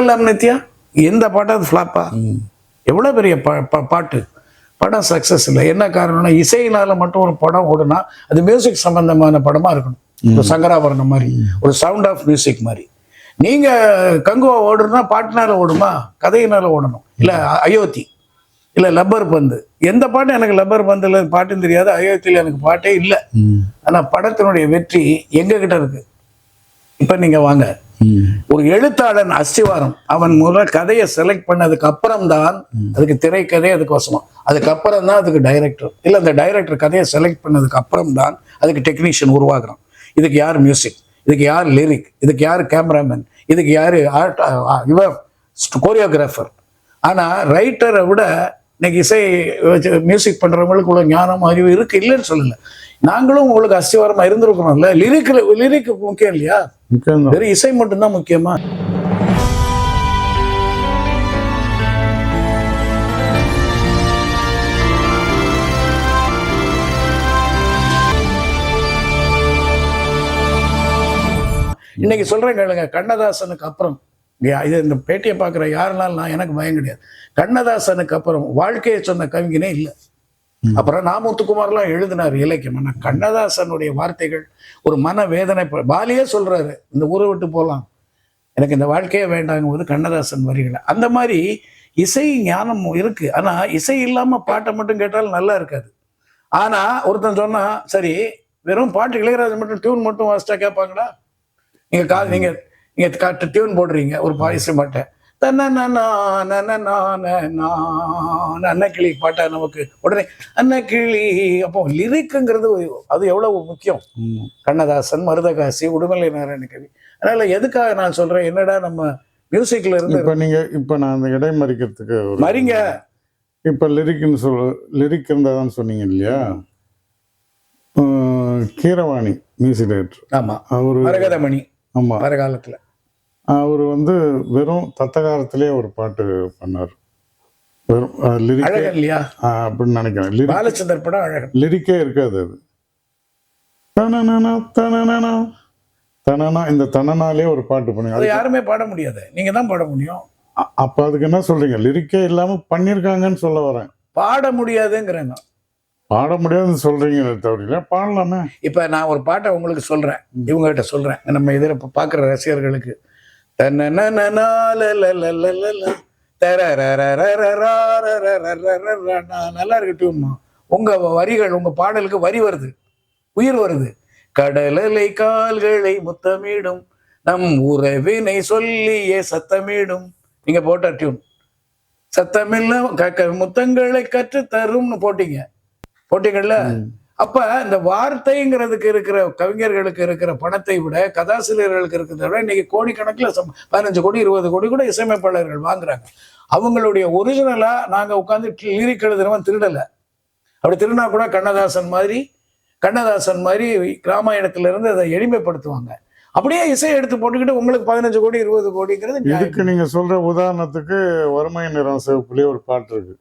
எல்லாம் நித்யா எந்த பாட்டும் அது ஃப்ளாப்பா எவ்வளோ பெரிய பாட்டு? படம் சக்ஸஸ் இல்லை. என்ன காரணம்னா இசையினால மட்டும் ஒரு படம் ஓடுனா அது மியூசிக் சம்பந்தமான படமா இருக்கணும். ஒரு சங்கராபரணம் மாதிரி ஒரு சவுண்ட் ஆஃப் மியூசிக் மாதிரி. நீங்க கங்குவா ஓடுனா பாட்டினால ஓடுமா? கதையினால ஓடணும். இல்ல அயோத்தி. இல்ல லப்பர் பந்து. எந்த பாட்டும் எனக்கு லப்பர் பந்துல பாட்டுன்னு தெரியாது அயோத்தியில எனக்கு பாட்டே இல்லை. ஆனா படத்தினுடைய வெற்றி எங்க கிட்ட இருக்கு? இப்ப நீங்க வாங்க. ஒரு எழுத்தாளன் அஸ்திவாரம். அவன் முதல் கதையை செலக்ட் பண்ணதுக்கு அப்புறம் தான் அதுக்கு திரைக்கதை அதுக்கு வசனம். அதுக்கப்புறம் தான் அதுக்கு டைரக்டர் இல்லை அந்த டைரக்டர் கதையை செலக்ட் பண்ணதுக்கு அப்புறம் தான் அதுக்கு டெக்னீஷியன் உருவாகிறான் இதுக்கு யார் மியூசிக் இதுக்கு யார் லிரிக் இதுக்கு யார் கேமராமேன் இதுக்கு யார் ஆர்ட் இவர் கோரியோகிராஃபர் ஆனால் ரைட்டரை விட இன்னைக்கு இசை வச்சு மியூசிக் பண்ணுறவங்களுக்கு இவ்வளோ ஞானம் அறிவு இருக்கு இல்லைன்னு சொல்லல. நாங்களும் உங்களுக்கு அஸ்திவாரமா இருந்திருக்கணும்ல லிரிக்கில் லிரிக்கு முக்கியம் இல்லையா? வெறும் இசை மட்டும்தான் முக்கியமா? இன்னைக்கு சொல்றேன் கேளுங்க கண்ணதாசனுக்கு அப்புறம் இது இந்த பேட்டியை பார்க்குற யாருனாலும் நான் எனக்கு பயம் கிடையாது. கண்ணதாசனுக்கு அப்புறம் வாழ்க்கையை சொன்ன கவிஞனே இல்லை. அப்புறம் நாமுத்துக்குமார்லாம் எழுதினார் இலக்கியம். ஆனால் கண்ணதாசனுடைய வார்த்தைகள் ஒரு மன வேதனை பாலியே சொல்கிறாரு இந்த ஊரை விட்டு போகலாம் எனக்கு இந்த வாழ்க்கையே வேண்டாங்கும்போது கண்ணதாசன் வரிகளை அந்த மாதிரி இசை ஞானம் இருக்குது ஆனால் இசை இல்லாமல் பாட்டை மட்டும் கேட்டாலும் நல்லா இருக்காது. ஆனால் ஒருத்தன் சொன்னால் சரி வெறும் பாட்டு இளையராஜன் மட்டும் டியூன் மட்டும் வாசிச்சா கேட்பாங்களா? நீங்கள் கா நீங்கள் நீங்க காட்டு டியூன் போடுறீங்க ஒரு பாய்ஸ் பாட்டை. அன்னக்கிளி பாட்டா நமக்கு. உடனே அன்னக்கிளி அப்போ லிரிக்குங்கிறது அது எவ்வளவு முக்கியம். கண்ணதாசன் மருதகாசி உடுமலை நாராயண கவி. அதனால எதுக்காக நான் சொல்றேன் என்னடா நம்ம மியூசிக்ல இருந்து இப்போ நீங்க இப்போ நான் அந்த இடை மறிக்கிறதுக்கு மறிங்க. இப்போ லிரிக்னு சொல் லிரிக் இருந்தாதான் சொன்னீங்க இல்லையா? கீரவாணி மியூசிக் டைரக்டர் ஆமாம் அவர் மரகதமணி. ஆமாம் வர காலத்தில் அவர் வந்து வெறும் தத்தகாரத்திலே ஒரு பாட்டு பண்ணார். வெறும் லிரிக்கே இல்லையா? அப்படின்னு நினைக்கிறேன். பாலச்சந்தர் படம் அழகன் லிரிக்கே இருக்காது அது. தனனா தனனா தனனா இந்த தனனாலே ஒரு பாட்டு பண்ணுங்க. அது யாருமே பாட முடியாது. நீங்க தான் பாட முடியும். அப்ப அதுக்கு என்ன சொல்றீங்க? லிரிக்கே இல்லாம பண்ணிருக்காங்கன்னு சொல்ல வரேன். பாட முடியாதுங்கிறேங்க பாட முடியாதுன்னு சொல்றீங்களே தவிர பாடலாமே. இப்ப நான் ஒரு பாட்டை உங்களுக்கு சொல்றேன். இவங்ககிட்ட சொல்றேன். நம்ம இதில் பார்க்குற ரசிகர்களுக்கு. நல்லா இருக்கு டியூன்மா உங்க வரிகள் உங்க பாடலுக்கு வரி வருது உயிர் வருது கடலலை கால்களை முத்தமிடும் நம் உறவினை சொல்லியே சத்தமிடும் நீங்க போட்ட டியூன் சத்தமில்ல முத்தங்களை கற்று தரும்னு போட்டீங்க போட்டீங்கல்ல அப்ப இந்த வார்த்தைங்கிறதுக்கு இருக்கிற கவிஞர்களுக்கு இருக்கிற பணத்தை விட கதாசிரியர்களுக்கு இருக்கிறத விட இன்னைக்கு கோடிக்கணக்கில் சம் பதினஞ்சு கோடி இருபது கோடி கூட இசையமைப்பாளர்கள் வாங்குறாங்க. அவங்களுடைய ஒரிஜினலா நாங்க உட்காந்து லிரிக் எழுதுறவன் திருடல. அப்படி திருடினா கூட கண்ணதாசன் மாதிரி கண்ணதாசன் மாதிரி கிராமாயணத்துல இருந்து அதை எளிமைப்படுத்துவாங்க. அப்படியே இசை எடுத்து போட்டுக்கிட்டு உங்களுக்கு பதினஞ்சு கோடி இருபது கோடிங்கிறது இதுக்கு நீங்க சொல்ற உதாரணத்துக்கு வறுமை நிறம் சிவப்புலேயே ஒரு பாட்டு இருக்கு.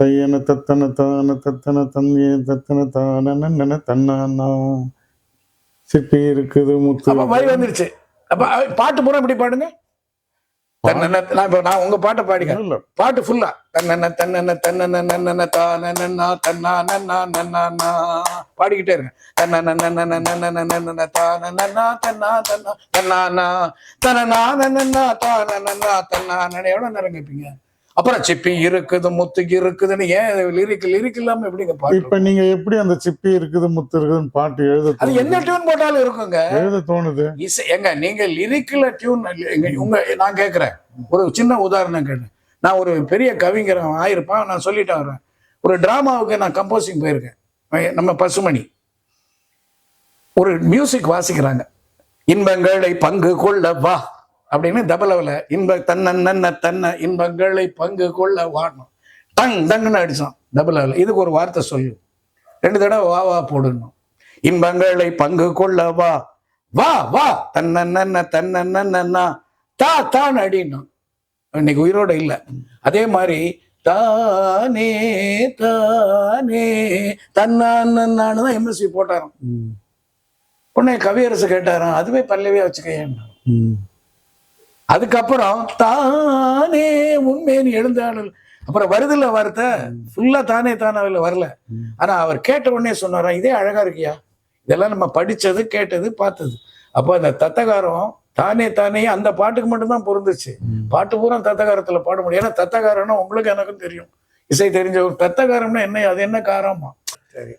தையன தத்தன தான தத்தன தந்திய தத்தன தான தன்னானா சிப்பி இருக்குது முத்து. வரி வந்துருச்சு. அப்ப பாட்டு பூரா இப்படி பாடுங்க. தன்னன நான் இப்ப நான் உங்க பாட்டை இல்ல பாட்டு ஃபுல்லா தன்னன தன்னன தன்னன நன்னன தானனா தன்னா நன்னா நன்னா பாடிக்கிட்டே இருங்க. தன்னன நன்னன நன்னன நன்னன தானனா தன்னா தன்னா தன்னானா தனனா தானனா தன்னானா எவ்வளவு நேரம் கேட்பீங்க? அப்புறம் சிப்பி இருக்குது முத்து இருக்குதுன்னு ஏன் லிரிக் லிரிக் இல்லாம எப்படிங்க பாட்டு இப்ப நீங்க எப்படி அந்த சிப்பி இருக்குது முத்து இருக்குதுன்னு பாட்டு எழுத அது? என்ன டியூன் போட்டாலும் இருக்குங்க. எழுத தோணுது. இசை எங்க நீங்க லிரிக்கில் டியூன் உங்க நான் கேட்குறேன் ஒரு சின்ன உதாரணம் கேட்டேன் நான் ஒரு பெரிய கவிஞர் ஆயிருப்பான் நான் சொல்லிட்டேன் வரேன் ஒரு டிராமாவுக்கு நான் கம்போசிங் போயிருக்கேன். நம்ம பசுமணி. ஒரு மியூசிக் வாசிக்கிறாங்க. இன்பங்களை பங்கு கொள்ள வா. அப்படின்னு தபலவில் இன்ப தன்ன நன்ன தன்ன இன்பங்களை பங்கு கொள்ள வாடணும். டங் டங்குன்னு அடிச்சான் தபலவில் இதுக்கு ஒரு வார்த்தை சொல்லு. ரெண்டு தடவை வா வா போடணும். இன்பங்களை பங்கு கொள்ள வா. வா வா தன்ன நன்ன தன்ன நன்னா தா தான் அடினும் இன்னைக்கு உயிரோட இல்லை. அதே மாதிரி தானே தானே தன்னான்னு தான் எம்எஸ்சி போட்டாராம். ம், உடனே கவியரசு கேட்டாராம் அதுவே பல்லவியா வச்சுக்க ம். அதுக்கப்புறம் தானே உண்மைன்னு எழுந்தாடல் அப்புறம் வருதுல்ல வார்த்தை? ஃபுல்லா தானே தானாவில் வரல. ஆனா அவர் கேட்ட உடனே சொன்னாரா இதே அழகா இருக்கியா? இதெல்லாம் நம்ம படிச்சது கேட்டது பார்த்தது. அப்போ அந்த தத்தகாரம் தானே தானே அந்த பாட்டுக்கு மட்டும்தான் பொருந்துச்சு. பாட்டு பூரா தத்தகாரத்துல பாட முடியும். ஏன்னா தத்தகாரம்னா உங்களுக்கு எனக்கும் தெரியும். இசை தெரிஞ்சவர் தத்தகாரம்னா என்ன? அது என்ன காரமா சரி.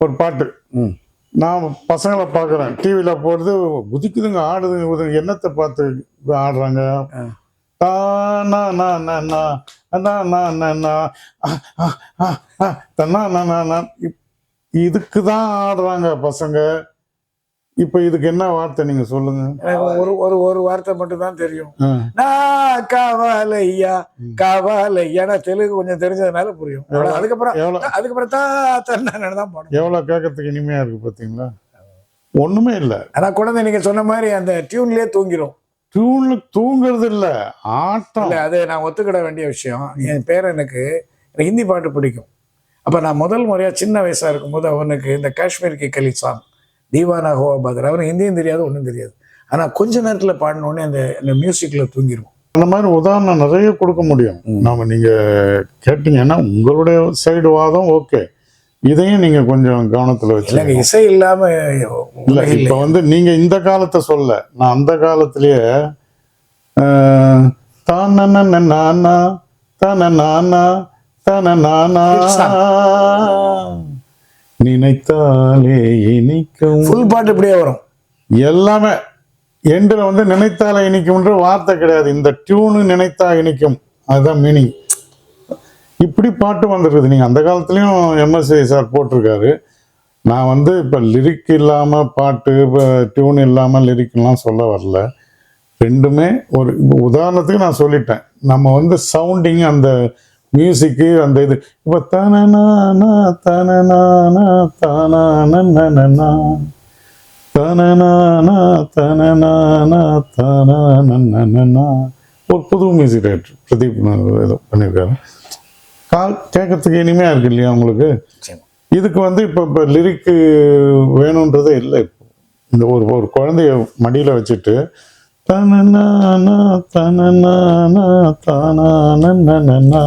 ஒரு பாட்டு. ம். நான் பசங்களை பார்க்குறேன் டிவியில் போடுறது குதிக்குதுங்க ஆடுதுங்க என்னத்தை பார்த்து ஆடுறாங்க இதுக்கு தான் ஆடுறாங்க பசங்க இப்போ இதுக்கு என்ன வார்த்தை நீங்க சொல்லுங்க? ஒரு ஒரு ஒரு வார்த்தை மட்டும் தான் தெரியும். நான் காவாலையா காவாலையா நான் தெலுங்கு கொஞ்சம் தெரிஞ்சதுனால புரியும். அதுக்கப்புறம் அதுக்கப்புறம் தான் தான் பாடும் எவ்வளோ கேட்கறதுக்கு இனிமையா இருக்கு பார்த்தீங்களா? ஒண்ணுமே இல்லை. ஆனா குழந்தை நீங்க சொன்ன மாதிரி அந்த டியூன்லயே தூங்கிரும். டியூன்ல தூங்குறது இல்ல ஆட்டம். இல்ல அது நான் ஒத்துக்கிட வேண்டிய விஷயம். என் பேரனுக்கு எனக்கு ஹிந்தி பாட்டு பிடிக்கும். அப்ப நான் முதல் முறையா சின்ன வயசா இருக்கும்போது அவனுக்கு இந்த காஷ்மீர் கி கலி சாங். தீவானா ஹோவா பதர் அவனுக்கு ஹிந்தியும் தெரியாது ஒன்றும் தெரியாது. ஆனா கொஞ்ச நேரத்துல பாடின உடனே அந்த அந்த மியூசிக்ல தூங்கிரும் அந்த மாதிரி உதாரணம் நிறைய கொடுக்க முடியும். நாம நீங்க கேட்டீங்கன்னா உங்களுடைய சைடு வாதம் ஓகே இதையும் நீங்க கொஞ்சம் கவனத்துல வச்சு இசை இல்லாம இல்ல இப்ப வந்து நீங்க இந்த காலத்தை சொல்ல. நான் அந்த காலத்திலேயே தானன நானா தன நானா தன. நானா நினைத்தாலே இனிக்கும். ஃபுல் பாட்டு இப்படியே வரும். எல்லாமே எண்டில் வந்து நினைத்தாலே இனிக்கும்ன்ற வார்த்தை கிடையாது. இந்த டியூனு நினைத்தா இனிக்கும். அதுதான் மீனிங் இப்படி பாட்டு வந்திருக்குது. நீங்கள் அந்த காலத்துலேயும் எம்எஸ்சி சார் போட்டிருக்காரு. நான் வந்து இப்போ லிரிக் இல்லாமல் பாட்டு இப்போ டியூன் இல்லாமல் லிரிக்லாம் சொல்ல வரல. ரெண்டுமே ஒரு உதாரணத்துக்கு நான் சொல்லிட்டேன். நம்ம வந்து சவுண்டிங் அந்த மியூசிக்கு அந்த இது. இப்போ தனநானா தனநானா தானா தனநானா தனநானா தானா ஒரு புது மியூசிக் டைரக்டர் பிரதீப் ஏதோ பண்ணியிருக்காரு. கா கேட்கறதுக்கு இனிமையாக இருக்கு இல்லையா உங்களுக்கு. இதுக்கு வந்து இப்போ இப்போ லிரிக்கு வேணுன்றதே இல்லை இப்போ. இந்த ஒரு ஒரு குழந்தைய மடியில் வச்சுட்டு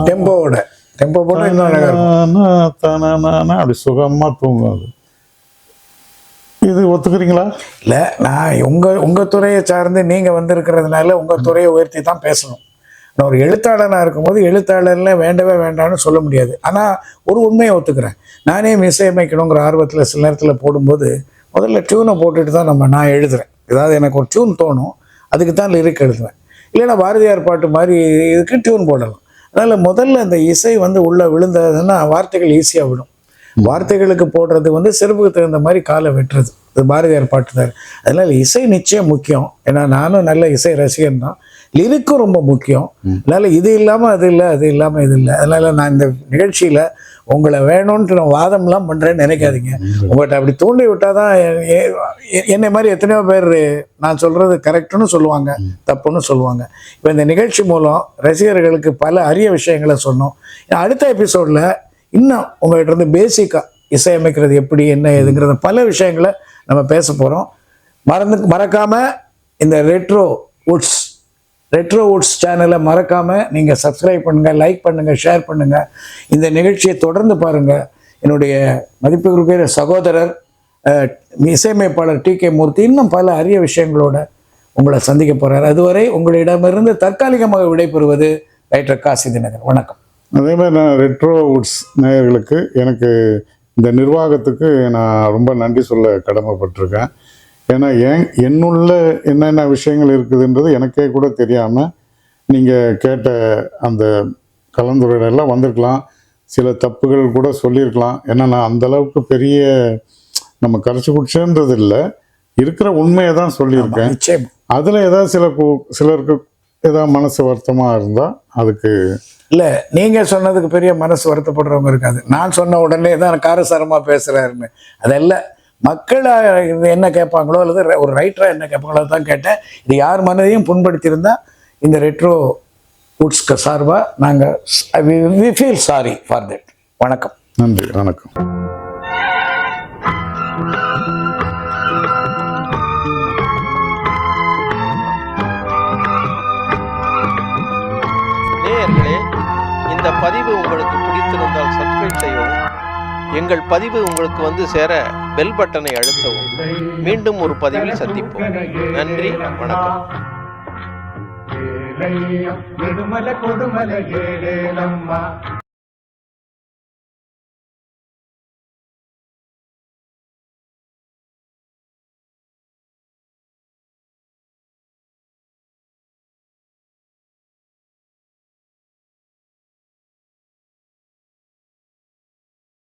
டெம்போவோட டெம்போ போட்டா இன்னும் அழகா இருக்கும். அப்படி சுகமா தூங்கும் அது இது ஒத்துக்கிறீங்களா? இல்ல நான் உங்க உங்க துறையை சார்ந்து நீங்க வந்திருக்கிறதுனால உங்க துறையை உயர்த்தி தான் பேசணும். நான் ஒரு எழுத்தாளனா இருக்கும்போது எழுத்தாளர்ல வேண்டவே வேண்டாம்னு சொல்ல முடியாது. ஆனா ஒரு உண்மையை ஒத்துக்கிறேன். நானே இசையமைக்கணுங்கிற ஆர்வத்துல சில நேரத்துல போடும்போது முதல்ல டியூனை போட்டுட்டு தான் நம்ம நான் எழுதுறேன். ஏதாவது எனக்கு ஒரு டியூன் தோணும் அதுக்கு தான் லிரிக் எழுதுவேன். இல்லைன்னா பாரதியார் பாட்டு மாதிரி இதுக்கு டியூன் போடலாம். அதனால் முதல்ல அந்த இசை வந்து உள்ளே விழுந்ததுன்னா வார்த்தைகள் ஈஸியாக விடும். வார்த்தைகளுக்கு போடுறது வந்து சிறப்புக்கு தகுந்த மாதிரி காலை வெட்டுறது. இது பாரதியார் பாட்டு தான். அதனால் இசை நிச்சயம் முக்கியம். ஏன்னா நானும் நல்ல இசை ரசிகன் தான். லிரிக்கும் ரொம்ப முக்கியம். அதனால இது இல்லாமல் அது இல்லை அது இல்லாமல் இது இல்லை. அதனால நான் இந்த நிகழ்ச்சியில் உங்களை வேணும்ன்ட்டு நான் வாதம்லாம் பண்ணுறேன்னு நினைக்காதீங்க. உங்கள்கிட்ட அப்படி தூண்டி விட்டால் தான் என்னை மாதிரி எத்தனையோ பேர் நான் சொல்கிறது கரெக்டுன்னு சொல்லுவாங்க தப்புன்னு சொல்லுவாங்க. இப்போ இந்த நிகழ்ச்சி மூலம் ரசிகர்களுக்கு பல அரிய விஷயங்களை சொன்னோம். அடுத்த எபிசோடில் இன்னும் உங்கள்கிட்ட இருந்து பேசிக்காக இசையமைக்கிறது எப்படி என்ன ஏதுங்கிறத பல விஷயங்களை நம்ம பேச போகிறோம் மறந்து மறக்காமல் இந்த ரெட்ரோ வுட்ஸ் ரெட்ரோ வுட்ஸ் சேனலை மறக்காமல் நீங்கள் சப்ஸ்கிரைப் பண்ணுங்கள் லைக் பண்ணுங்கள் ஷேர் பண்ணுங்கள் இந்த நிகழ்ச்சியை தொடர்ந்து பாருங்கள் என்னுடைய மதிப்புக்குரிய சகோதரர் இசையமைப்பாளர் டி கே மூர்த்தி இன்னும் பல அரிய விஷயங்களோட உங்களை சந்திக்க போகிறார் அதுவரை உங்களிடமிருந்து தற்காலிகமாக விடைபெறுவது ரைட்டர் காசி தினகர் வணக்கம். அதே மாதிரி நான் ரெட்ரோ வுட்ஸ் நேயர்களுக்கு எனக்கு இந்த நிர்வாகத்துக்கு நான் ரொம்ப நன்றி சொல்ல கடமைப்பட்டிருக்கேன். ஏன்னா என் என்னுள்ள என்னென்ன விஷயங்கள் இருக்குதுன்றது எனக்கே கூட தெரியாமல் நீங்கள் கேட்ட அந்த கலந்துரையாடலாம் வந்திருக்கலாம். சில தப்புகள் கூட சொல்லியிருக்கலாம் ஏன்னா நான் அந்த அளவுக்கு பெரிய நம்ம கரைச்சி குடிச்சேன்றது இல்லை. இருக்கிற உண்மையை தான் சொல்லியிருக்கேன். அதில் ஏதாவது சில சிலருக்கு ஏதாவது மனசு வருத்தமாக இருந்தால் அதுக்கு இல்ல நீங்க சொன்னதுக்கு பெரிய மனசு வருத்தப்படுறவங்க இருக்காது. நான் சொன்ன உடனே தான் காரசாரமா பேசுறாருன்னு. அதெல்லாம் மக்கள் என்ன கேட்பாங்களோ அல்லது ஒரு ரைட்டரா என்ன கேட்பாங்களோ தான் கேட்டேன். இது யார் மனதையும் புண்படுத்தியிருந்தா இந்த ரெட்ரோ வுட்ஸ்க்கு சார்பா நாங்க we feel sorry for that வணக்கம். நன்றி வணக்கம். நேயர்களே இந்த பதிவு உங்களுக்கு எங்கள் பதிவு உங்களுக்கு வந்து சேர பெல் பட்டனை அழுத்தவும். மீண்டும் ஒரு பதிவில் சந்திப்போம். நன்றி வணக்கம். கொடுமலை